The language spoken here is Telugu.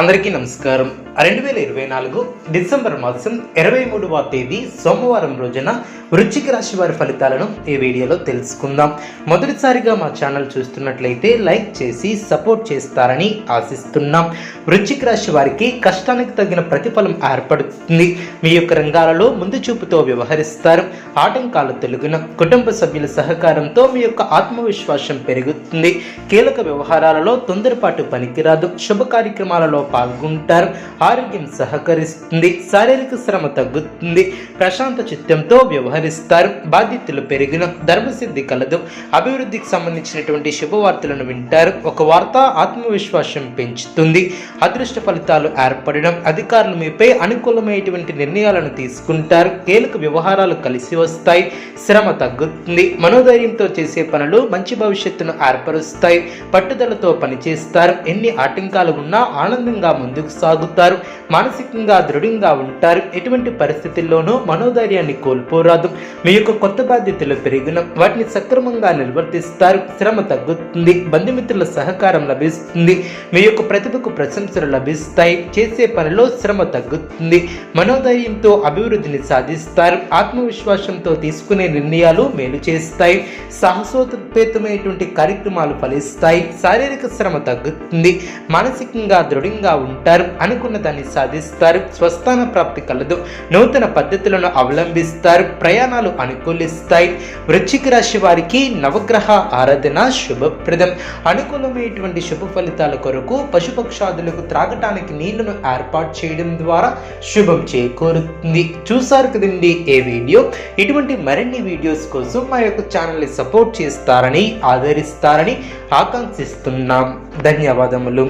అందరికీ నమస్కారం. రెండు వేల ఇరవై నాలుగు డిసెంబర్ మాసం ఇరవై మూడవ తేదీ సోమవారం రోజున వృశ్చిక రాశి వారి ఫలితాలను ఈ వీడియోలో తెలుసుకుందాం. మొదటిసారిగా మా ఛానల్ చూస్తున్నట్లయితే లైక్ చేసి సపోర్ట్ చేస్తారని ఆశిస్తున్నాం. వృశ్చిక రాశి వారికి కష్టానికి తగిన ప్రతిఫలం ఏర్పడుతుంది. మీ యొక్క రంగాలలో ముందు చూపుతో వ్యవహరిస్తారు. ఆటంకాలు తొలగిన కుటుంబ సభ్యుల సహకారంతో మీ యొక్క ఆత్మవిశ్వాసం పెరుగుతుంది. కీలక వ్యవహారాలలో తొందరపాటు పనికిరాదు. శుభ కార్యక్రమాలలో పాల్గొంటారు. ఆరోగ్యం సహకరిస్తుంది శారీరక శ్రమ తగ్గుతుంది ప్రశాంత చిత్తంతో వ్యవహరిస్తారు. బాధ్యతలు పెరిగిన ధర్మసిద్ధి కలదు. అభివృద్ధికి సంబంధించినటువంటి శుభవార్తలను వింటారు. ఒక వార్త ఆత్మవిశ్వాసం పెంచుతుంది. అదృష్ట ఫలితాలు ఏర్పడడం అధికారులు మీపై అనుకూలమైనటువంటి నిర్ణయాలను తీసుకుంటారు. కీలక వ్యవహారాలు కలిసి వస్తాయి. శ్రమ తగ్గుతుంది. మనోధైర్యంతో చేసే పనులు మంచి భవిష్యత్తును ఏర్పరుస్తాయి. పట్టుదలతో పనిచేస్తారు. ఎన్ని ఆటంకాలు ఉన్నా ఆనందం ఆనందంగా ముందుకు సాగుతారు మానసికంగా దృఢంగా ఉంటారు. ఎటువంటి పరిస్థితుల్లోనూ మనోధైర్యాన్ని కోల్పోరాదు. మీ యొక్క కొత్త బాధ్యతలు పెరిగిన వాటిని సక్రమంగా నిర్వర్తిస్తారు. శ్రమ తగ్గుతుంది బంధుమిత్రుల సహకారం లభిస్తుంది మీ యొక్క ప్రతిభకు ప్రశంసలు లభిస్తాయి. చేసే పనిలో శ్రమ తగ్గుతుంది మనోధైర్యంతో అభివృద్ధిని సాధిస్తారు. ఆత్మవిశ్వాసంతో తీసుకునే నిర్ణయాలు మేలు చేస్తాయి. సాహసోత్పేతమైనటువంటి కార్యక్రమాలు ఫలిస్తాయి. శారీరక శ్రమ తగ్గుతుంది మానసికంగా దృఢంగా ఉంటారు అనుకున్న దాన్ని సాధిస్తారు స్వస్థాన ప్రాప్తి కలదు. నూతన పద్ధతులను అవలంబిస్తారు ప్రయాణాలు అనుకూలిస్తాయి. వృశ్చిక రాశి వారికి నవగ్రహ ఆరాధన శుభప్రదం. అనుకూలమైనటువంటి శుభ ఫలితాల కొరకు పశుపక్షాదులకు త్రాగటానికి నీళ్ళను ఏర్పాటు చేయడం ద్వారా శుభం చేకూరుతుంది. చూసారు కదండి ఏ వీడియో? ఇటువంటి మరిన్ని వీడియోస్ కోసం మా యొక్క ఛానల్ని సపోర్ట్ చేస్తారని ఆదరిస్తారని ఆకాంక్షిస్తున్నాం. ధన్యవాదములు.